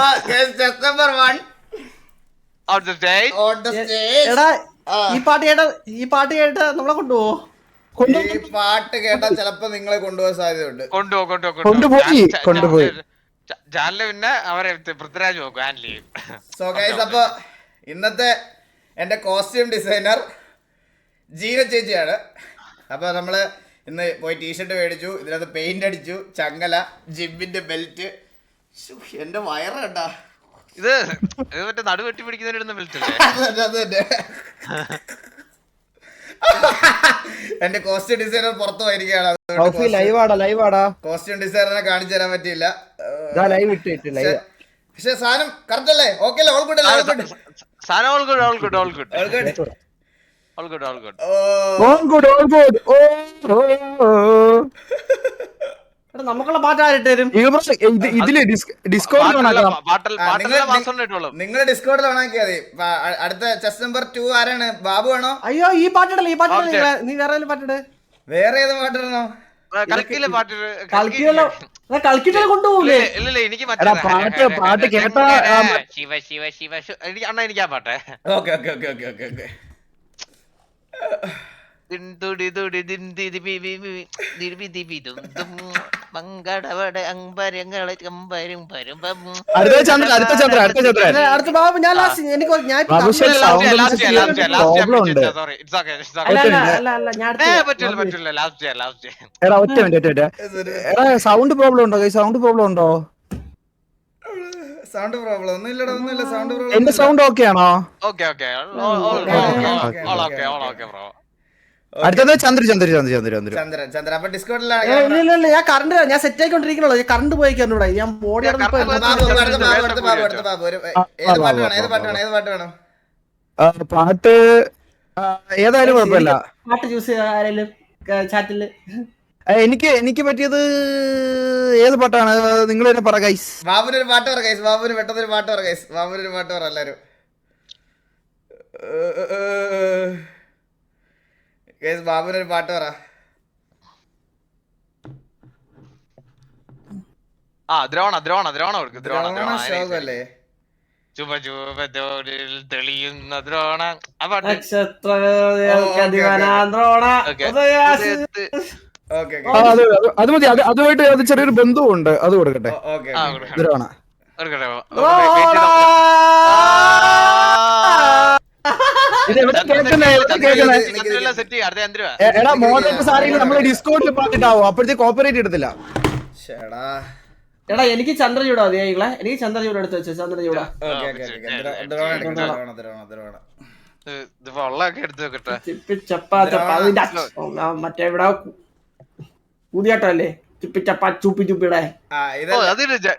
അപ്പൊ one. On the stage എടാ ഈ പാട്ട് കേട്ട ഈ പാട്ട് കേട്ട് നമ്മളെ കൊണ്ടുപോവോ? ഈ പാട്ട് കേട്ടാൽ ചിലപ്പോ നിങ്ങളെ കൊണ്ടുപോകാൻ സാധ്യതയുണ്ട്. കൊണ്ടുപോ കൊണ്ടുപോ കൊണ്ടുപോയി. ജാനിൽ പിന്നെ അവരെ പൃഥ്വിരാജ് നോക്കും സോ ഗൈസ് അപ്പൊ ഇന്നത്തെ എന്റെ കോസ്റ്റ്യൂം ഡിസൈനർ ജീന ചേച്ചിയാണ്. അപ്പൊ നമ്മൾ ഇന്ന് പോയി ടീഷർട്ട് മേടിച്ചു ഇതിനകത്ത് പെയിന്റ് അടിച്ചു ചങ്ങല ജിമ്മിന്റെ ബെൽറ്റ് എന്റെ വയറണ്ടാ. കണ്ടാ ഇത് ഇത് മറ്റേ നടു വെട്ടി പിടിക്കുന്നതിനിടുന്ന ബെൽറ്റല്ലേ അത് അത് എന്റെ കോസ്റ്റ്യൂം ഡിസൈനർ പുറത്തു പോയിരിക്കുകയാണ്. ലൈവാടാ ലൈവ് ആടാ ലൈവ് ആടാ. കോസ്റ്റ്യൂം ഡിസൈനറിനെ കാണിച്ചു തരാൻ പറ്റിയില്ല. ഇതാ ലൈവ് ഇട്ട് ഇട്ട് ലൈവ് പക്ഷെ സാധനം കറക്റ്റ് അല്ലേ? ഓക്കെ അല്ലേ? ഓൾ ഗുഡ് അല്ലേ? ഓൾ ഗുഡ് സാധനം all good all good all good all good all good all good all good all good ഓ. നമുക്കുള്ള പാട്ട് ആരിട്ട് തരും ഇത് ഇതിൽ ഡിസ്കൗണ്ട് നിങ്ങൾ- ഇട്ടോളും നിങ്ങൾ മതി. അടുത്ത ചെസ് നമ്പർ ടു ആരാണ്? ബാബു ആണോ അയ്യോ ഈ പാട്ടിടല്ലേ ഈ പാട്ടിടല്ലേ. നീ വേറെ ഏതെങ്കിലും പാട്ടിട്? വേറെ ഏത് പാട്ടിടണോ? പാട്ട് പാട്ട് പാട്ട് കേട്ടാ ശിവ ശിവ ശിവ അണ്ണാ എനിക്ക് ആ പാട്ടെ. Okay okay okay okay okay okay. തുടി തുടി ദിൻ ദിതി ബി ബി ബി ദിരി ദി ബി ദും ദും. മങ്കടവട അമ്പരങ്ങളെ. അടുത്ത ചന്ദ്രൻ അടുത്ത ചന്ദ്രൻ അടുത്ത ചന്ദ്രൻ. അടുത്ത ബാബു ഞാൻ ലാസ്റ്റ് എനിക്ക് ഒരു- ഞാൻ ഇപ്പൊ ബാബു ശരി, ഇല്ല. Sound problem ഉണ്ട്. sorry, it's okay, it's okay. അല്ല അല്ല അല്ല അല്ല ഞാൻ അടുത്ത ഏ, പറ്റില്ല പറ്റില്ല ലാസ്റ്റ് ഇയർ ലാസ്റ്റ് ഇയർ എടാ ഒറ്റ മിനിറ്റ് ഒറ്റ മിനിറ്റ്. എടാ സൗണ്ട് പ്രോബ്ലം ഉണ്ടോ? സൗണ്ട് പ്രോബ്ലം ഉണ്ടോ? സൗണ്ട് പ്രോബ്ലം ഒന്നും ഇല്ലടാ ഒന്നുമില്ല. സൗണ്ട് പ്രോബ്ലം എന്റെ സൗണ്ട് ഓക്കെ ആണോ? Okay okay okay, all okay, okay all okay bro അടുത്തത് ചന്ദ്ര ചന്ദ്ര ചന്ദ്ര ചന്ദ്ര ചന്ദ്ര. ചന്ദ്രൻ ചന്ദ്രൻ. അപ്പൊ ഇല്ല ഇല്ല ഇല്ല ഞാൻ കറണ്ട് ഞാൻ സെറ്റ് ആയിക്കൊണ്ടിരിക്കണല്ലോ. ഞാൻ കറണ്ട് പോയിക്കാണ് ഇവിടെ. ഞാൻ ബോഡി പാട്ട് ഏതായാലും കുഴപ്പമില്ല. പാട്ട് ചൂസ് ആരെങ്കിലും ചാറ്റിൽ എനിക്ക് എനിക്ക് പറ്റിയത് ഏത് പാട്ടാണ്? നിങ്ങൾ തന്നെ പറ ഗൈസ് ബാബുനൊരു ഒരു പാട്ട് പറ ഗൈസ് ബാബുന് പെട്ടെന്ന് ഒരു പാട്ട് പറ ഗൈസ് ബാബുനൊരു പാട്ട് പറ എല്ലാരും. ഗൈസ് ബാബുനൊരു ഒരു പാട്ട് പറ. ആ ദ്രോണ ദ്രോണ ദ്രോണ കൊടുക്ക് ദ്രോണ ശോകല്ലേ? തോടിൽ തെളിയുന്ന അത് മതി. അതുമായിട്ട് അത് ചെറിയൊരു ബന്ധവുണ്ട് അത് കൊടുക്കട്ടെ. ദ്രോണ. കൊടുക്കട്ടെ. ഇത് എവിടെ കേൾക്കുന്നേ എവിടെ ചന്ദ്രൻ കേൾക്കുന്നേ ചന്ദ്രനെല്ലാം സെറ്റ് ചെയ്യ്. അടുത്ത ചന്ദ്ര എ- എടാ മോഡൽ സാറിന് നമ്മൾ ഡിസ്കൗണ്ടിൽ പാട്ടിട്ടാവും അപ്പോഴത്തേക്ക് കോപ്പറേറ്റ് എടുത്തില്ല ചേടാ എടാ എനിക്ക് ചന്ദ്രചൂട മതി നിങ്ങളെ എനിക്ക് ചന്ദ്രചൂട് എടുത്ത് വെച്ചു ചന്ദ്രചൂട വെള്ളമൊക്കെ എടുത്ത് വെക്കട്ടെ. മറ്റേ ഇവിടെ കൂതിയാട്ടല്ലേ ചിപ്പി ചപ്പ ചൂപ്പി ചുപ്പിടെ റെഡി ഓ ഇത് അതിന് ജ-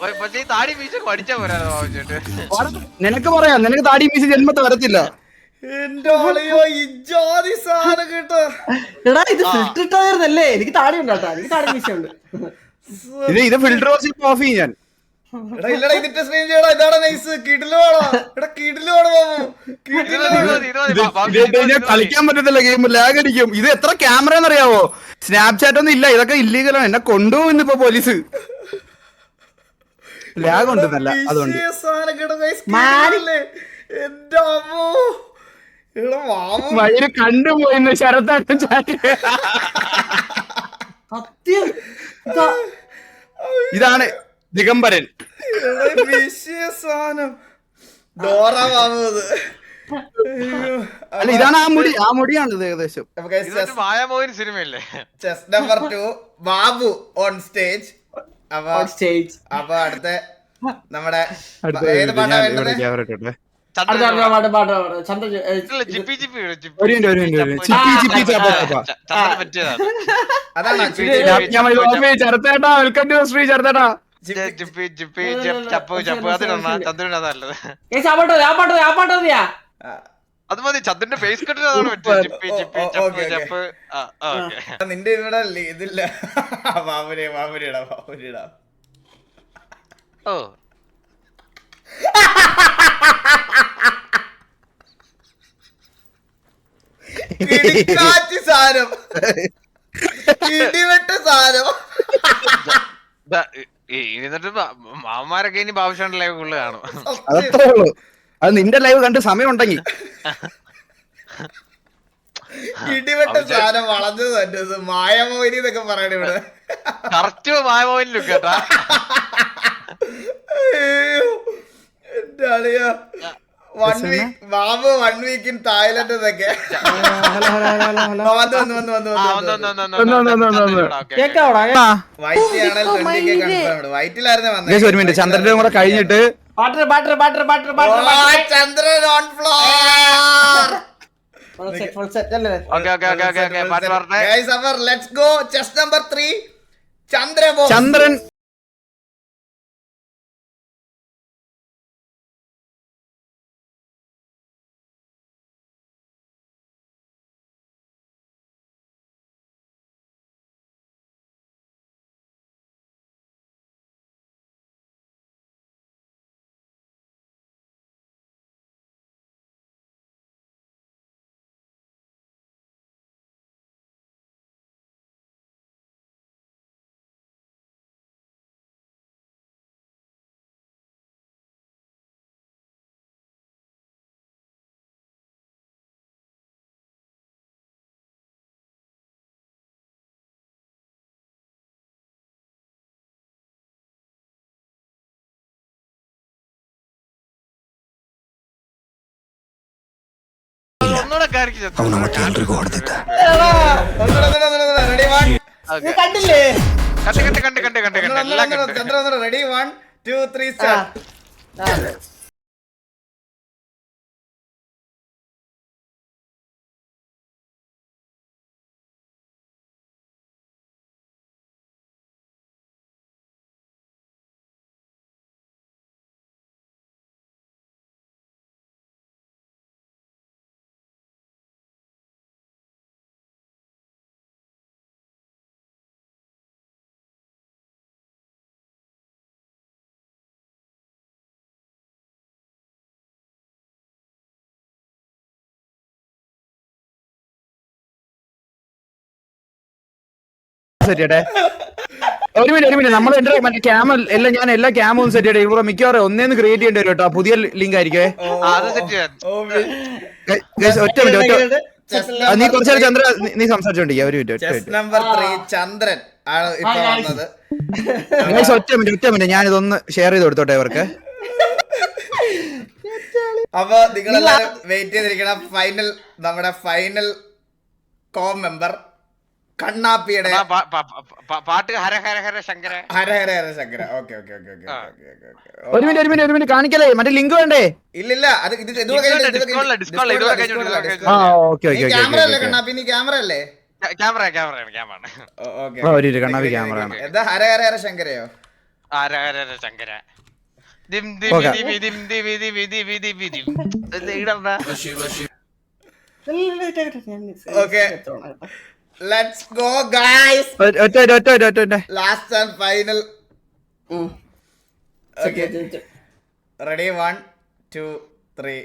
പക്ഷേ ഈ താടി മീശ പഠിച്ചാ നിനക്ക് പറയാം നിനക്ക് താടി മീശ ജന്മത്തെ വരത്തില്ല. എന്റെ ആളെയോ ഇജാതി സാധനം കേട്ടോ. എടാ ഇത് ഫിൽറ്റർ ഇട്ടായിരുന്നല്ലേ എനിക്ക് താടി ഉണ്ട് എനിക്ക് താടി മീശയുണ്ട് ഇത് ഇത് ഫിൽറ്റർ വാഷ് ഓഫ് ചെയ്യും ഞാൻ. കളിക്കാൻ പറ്റത്തില്ല ഗെയിം ലാഗ് അടിക്കും. ഇത് എത്ര ക്യാമറ എന്നറിയാവോ? സ്നാപ്ചാറ്റ് ഒന്നും ഇല്ല ഇതൊക്കെ ഇല്ലീഗലാണ് എന്നെ കൊണ്ടുപോകുന്നു ഇപ്പൊ പോലീസ് ലാഗ് ഉണ്ട് നല്ല അതുകൊണ്ട് വിഷയ സാധനം കേട്ടോ ഗൈസ് മാരി- കിടിലല്ലേ എന്റെ അമ്മോ. ഉണ്ടെന്നല്ല അതുകൊണ്ട് വഴിയിൽ കണ്ടുപോയിന്ന് ശരത്താട്ടൻ ചാറ്റ്. സത്യം. ഇതാ. ഇതാണ് ദിഗംബരൻ. സാധനം. ഡോറ. അല്ല ഇതാണ് ആ മുടി ആ മുടിയാണ് ഇത് ഏകദേശം. സിനിമയല്ലേ? Chess number two Babu on stage അപ്പൊ. അപ്പൊ അടുത്ത നമ്മുടെ ഏത് പാട്ടാ വേണ്ടത് ഇവിടെ ക്യാമറ ഇട്ടോട്ടെ അടുത്ത അടുത്ത പാട്ട് പാട്ട് പാട്ട് ചന്ദ്ര ഏ, ഇല്ല, ജിപ്പി ജിപ്പി ഇട്, ജിപ്പി. ഒരു മിനിറ്റ് ഒരു മിനിറ്റ് ഒരു മിനിറ്റ്. ചിപ്പി ചിപ്പി ചപ്പ ചപ്പ ച- ചന്ദ്രന് പറ്റിയതാണ് അതാണ് ഇത് ഞാൻ വെൽക്കം ടു ശ്രീ ജപ്പ് ചപ്പ് ചപ്പ്. അതല്ലത് ഏ, ആ പാട്ടോ ആ പാട്ടോ മതിയാ. അത് മതി ചന്ദ്രന്റെ ഫേസ് കട്ടിന് അതാണ് ചപ്പ് ഓക്കേ, ഓക്കേ. ചപ്പ്. ആ ഓക്കെ. നിന്റെ ഇവിടെ ഇല്ല- ഇതില്ല. ബാബുരെ ബാബുരിടാ ബാബുരിടാ ഓ. ഇടിവെട്ട ഇ- എന്നിട്ട് മാമന്മാരൊക്കെ ഇനി ബാബുഷാണ്ട് ഉള്ളു കാണും. അതത്രേ ഉള്ളൂ. അത് നിന്റെ ലൈവ് കണ്ട് സമയം ഉണ്ടെങ്കിൽ ഇടിവെട്ട സാധനം വളഞ്ഞത് തന്നെ. ഇത് മായമോഹിനി എന്നൊക്കെ പറയണ ഇവിടെ. കറക്റ്റ് ലുക്ക് കേട്ടാ. അയ്യോ, എന്റെ അളിയ. One week Babu one week in Thailand എന്നൊക്കെ. വൈറ്റിലായിരുന്നേ ഒരു മിനിറ്റ് ചന്ദ്രന്റെ കൂടെ കഴിഞ്ഞിട്ട് പാട്ടർ butter butter butter butter Chandran on floor full കണ്ടില്ലേ? കണ്ട് കണ്ട് കണ്ട് കണ്ട് കണ്ട്. കണ്ട് എല്ലാം കണ്ട് ready one two three start set ചെയ്യട്ടെ ഒരു മിനിറ്റ് ഒരു മിനിറ്റ്. നമ്മൾ എന്റെ മറ്റേ ക്യാമ എല്ലാം ഞാൻ എല്ലാ ക്യാമും സെറ്റ് ചെയ്യട്ടെ. ഇവിടെ മിക്കവാറും ഒന്നേന്ന് ക്രിയേറ്റ് ചെയ്യേണ്ടി വരും കേട്ടോ. പുതിയ ലിങ്ക് ആയിരിക്കേ. ഒറ്റ മിനിറ്റ് നീ കുറച്ചു നേരം ചന്ദ്ര നീ- സംസാരിച്ചോണ്ടിരിക്കുക ഒരു മിനിറ്റ് ഒറ്റ മിനിറ്റ്. നമ്പർ ത്രീ ചന്ദ്രൻ ആണ് ഇപ്പൊ. വന്നത്. ഒറ്റ മിനിറ്റ് ഒറ്റ മിനിറ്റ്. ഞാൻ ഇതൊന്ന് ഷെയർ ചെയ്ത് കൊടുത്തോട്ടെ ഇവർക്ക്. അപ്പൊ നിങ്ങളെല്ലാരും വെയിറ്റ് ചെയ്തിരിക്കണം. ഫൈനൽ നമ്മുടെ ഫൈനൽ കോ മെമ്പർ കണ്ണാപ്പിയുടെ പാട്ട് Hara Hara Hara Shankara. Hara Hara Hara Shankara. Okay okay okay okay ഒരു മിനിറ്റ് ഒരു മിനിറ്റ് ഒരു മിനിറ്റ്. കാണിക്കലേ മറ്റേ ലിങ്ക് വേണ്ടേ? ഇല്ല ഇല്ല അത് ഇത് ക്യാമറ അല്ലേ കണ്ണാപ്പി? നീ ക്യാമറ അല്ലേ? Camera camera camera. Kannappi camera എന്താ Hara Hara Hara ശങ്കരയോ? Hara Hara Hara Shankara. Okay. Let's go guys ഒറ്റ ഒറ്റ ഒറ്റ ഒറ്റ last and final ready one two three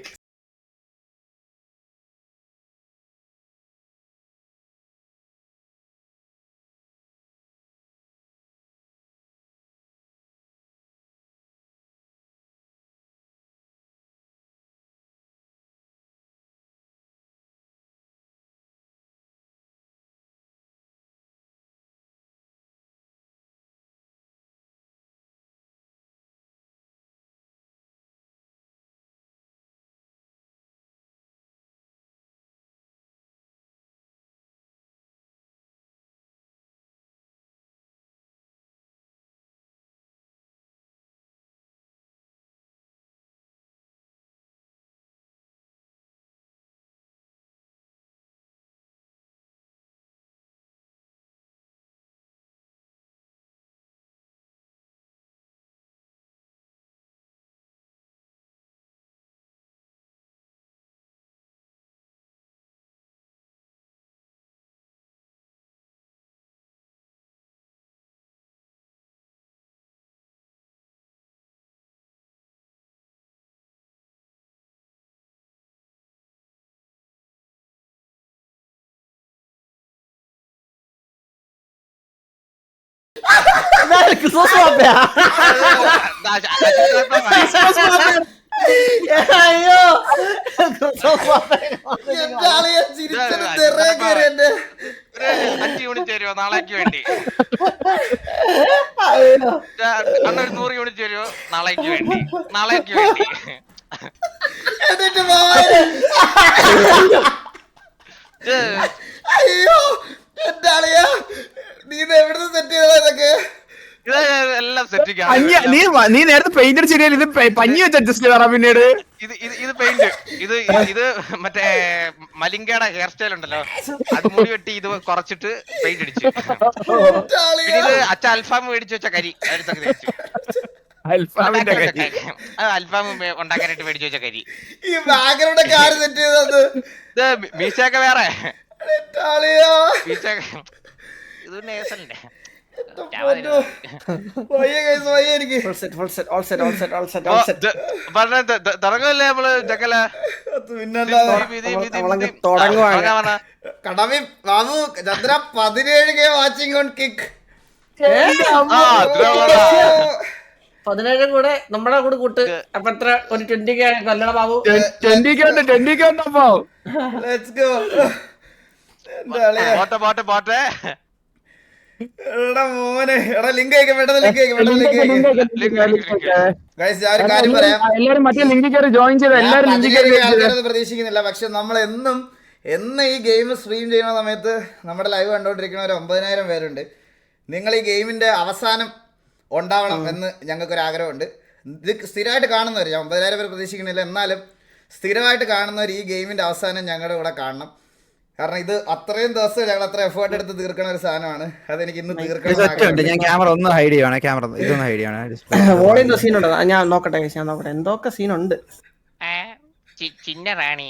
ശ- അയ്യോ. അഞ്ച് യൂണിറ്റ് തരുമോ നാളേക്ക് വേണ്ടി ഒരു നൂറ് യൂണിറ്റ് തരുമോ നാളേക്ക് വേണ്ടി നാളേക്ക് വേണ്ടി എന്നിട്ട് പോവാന്. ഇത് അയ്യോ എന്റെ അളിയാ നീ ഇത് എവിടുന്ന് സെറ്റ് ചെയ്തതാ ഇതൊക്കെ ഇത് എല്ലാം സെറ്റ് പഞ്ഞി നീ നീ നേരത്തെ പെയിന്റ് അടിച്ചില്ല ഇത് പഞ്ഞി വെച്ച് അഡ്ജസ്റ്റ് ചെയ്താ പിന്നീട്. ഇത് ഇത് ഇത് പെയിന്റ് ഇത് ഇത് മറ്റേ മലിങ്കയുടെ ഹെയർ സ്റ്റൈൽ ഉണ്ടല്ലോ. അത് മുടി വെട്ടി ഇത് കുറച്ചിട്ട് പെയിന്റ് അടിച്ചു. ഇത് അച്ഛ അൽഫാം മേടിച്ചു വെച്ച കരി. അടുത്തൊക്കെ തേച്ചു അൽഫാമിന്റെ വെച്ച കരി. അത് അൽഫാം ഉണ്ടാക്കാനായിട്ട് മേടിച്ചു വെച്ച കരി. ഈ സെറ്റ് ചെയ്തത്? ഇത് മി- മീശയൊക്കെ വേറെ. അളിയാ. ഇത് നേസല്ലേ തുടങ്ങല്ലേ പതിനേഴ് കെ വാച്ചിങ് ഓൺ കിക്ക് പതിനേഴ് കൂടെ നമ്മുടെ കൂടെ കൂട്ട്. അപ്പൊ എത്ര? ഒരു ട്വന്റി കെ കൊല്ലണ ബാബു ട്വന്റി കെ ഉണ്ട് ട്വന്റി കെ ഉണ്ടോ പാട്ടെ പാട്ടെ പാട്ടെ. എടാ മോനെ എടാ ലിങ്ക് അയക്കാം പെട്ടെന്ന് ലിങ്ക് അയക്കാം പെട്ടെന്ന് ലിങ്ക് അയക്കാം. ഗൈസ് ഞാൻ ഒരു കാര്യം പറയാം. എല്ലാവരും മറ്റേ ലിങ്കിൽ കയറി ജോയിൻ ചെയ്ത? എല്ലാവരും ലിങ്കിൽ കയറി പ്രതീക്ഷിക്കുന്നില്ല. പക്ഷെ നമ്മൾ എന്നും എന്ന് ഈ ഗെയിം സ്ട്രീം ചെയ്യുന്ന സമയത്ത് നമ്മുടെ ലൈവ് കണ്ടുകൊണ്ടിരിക്കുന്ന ഒരു ഒമ്പതിനായിരം പേരുണ്ട്. നിങ്ങൾ ഈ ഗെയിമിന്റെ അവസാനം ഉണ്ടാവണം എന്ന് ഞങ്ങൾക്ക് ഒരു ആഗ്രഹമുണ്ട്. ഇത് സ്ഥിരമായിട്ട് കാണുന്നവർ ഞാൻ ഒമ്പതിനായിരം പേര് പ്രതീക്ഷിക്കുന്നില്ല. എന്നാലും സ്ഥിരമായിട്ട് കാണുന്നവർ ഈ ഗെയിമിന്റെ അവസാനം ഞങ്ങളുടെ കൂടെ കാണണം. കാരണം ഇത് അത്രയും ദിവസം ഞങ്ങൾ അത്ര എഫേർട്ട് എടുത്ത് തീർക്കണ ഒരു സാധനമാണ്. അതെനിക്ക് ഇന്ന് തീർക്കണം. ഞാൻ ക്യാമറ ഒന്ന് ഹൈഡ് ചെയ്യണം ക്യാമറ ഇതൊന്ന് ഹൈഡ് ചെയ്യണം സീൻ ഉണ്ട്? ഞാൻ നോക്കട്ടെ ഞാൻ നോക്കട്ടെ. എന്തൊക്കെ സീൻ ഉണ്ട്? ചിന്ന റാണി.